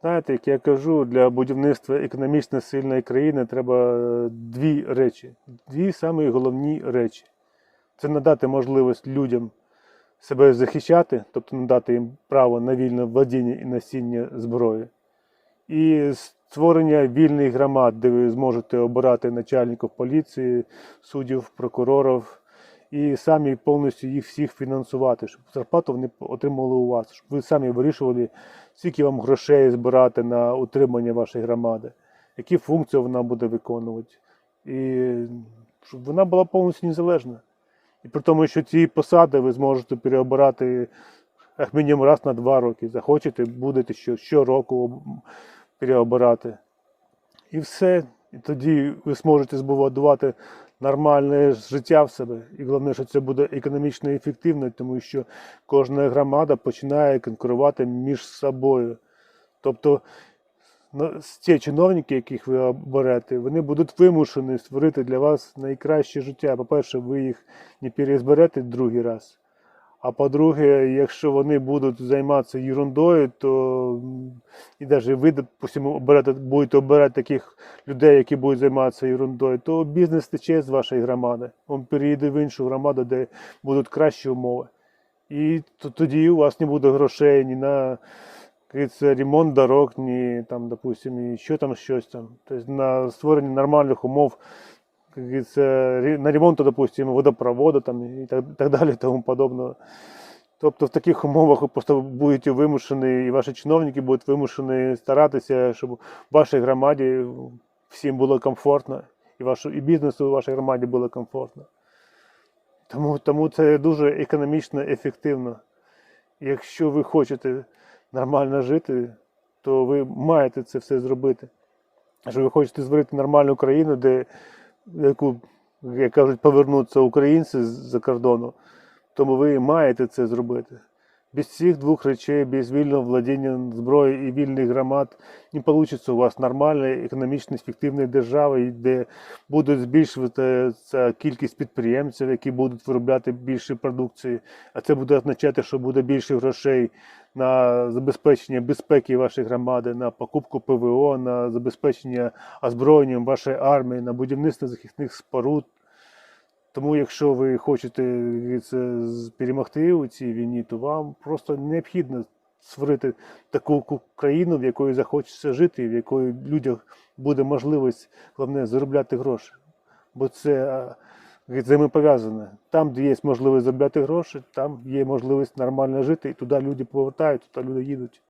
Знаєте, як я кажу, для будівництва економічно сильної країни треба е, дві речі. Дві самі головні речі. Це надати можливість людям себе захищати, тобто надати їм право на вільне владіння і носіння зброї. І створення вільних громад, де ви зможете обирати начальників поліції, суддів, прокурорів і самі повністю їх всіх фінансувати, щоб зарплату вони отримали у вас, щоб ви самі вирішували, скільки вам грошей збирати на утримання вашої громади, які функції вона буде виконувати. І щоб вона була повністю незалежна. І при тому, що ці посади ви зможете переобирати як мінімум раз на два роки. Захочете, будете що, щороку переобирати. І все. І тоді ви зможете збудувати нормальне життя в себе. І головне, що це буде економічно ефективно, тому що кожна громада починає конкурувати між собою. Тобто ну, ті чиновники, яких ви оберете, вони будуть вимушені створити для вас найкраще життя. По-перше, ви їх не перезберете другий раз. А по-друге, якщо вони будуть займатися ерундою, то і навіть ви, допустимо, оберете, будете обирати таких людей, які будуть займатися ерундою, то бізнес тече з вашої громади. Він переїде в іншу громаду, де будуть кращі умови. І тоді у вас не буде грошей ні на говориться, ремонт дорог, ні там, допустим, ні ще там щось там. Тобто на створення нормальних умов, на ремонт, допустим, водопроводу там, і так, так далі, і тому подобного. Тобто в таких умовах ви просто будете вимушені, і ваші чиновники будуть вимушені старатися, щоб в вашій громаді всім було комфортно, і, вашу, і бізнесу в вашій громаді було комфортно. Тому, тому це дуже економічно ефективно. Якщо ви хочете нормально жити, то ви маєте це все зробити. Якщо ви хочете створити нормальну країну, де яку, як кажуть, повернуться українці з-за кордону, тому ви маєте це зробити. Без цих двох речей, без вільного владіння зброєю і вільних громад, не вийде у вас нормальної, економічно ефективної держави, де буде збільшуватися кількість підприємців, які будуть виробляти більше продукції. А це буде означати, що буде більше грошей на забезпечення безпеки вашої громади, на покупку ПВО, на забезпечення озброєнням вашої армії, на будівництво захисних споруд. Тому, якщо ви хочете говориться, з- перемогти у цій війні, то вам просто необхідно створити таку країну, в якої захочеться жити, в якої людях буде можливість головне заробляти гроші. Бо це взаємопов'язане. Там, де є можливість заробляти гроші, там є можливість нормально жити, і туди люди повертають, туди люди їдуть.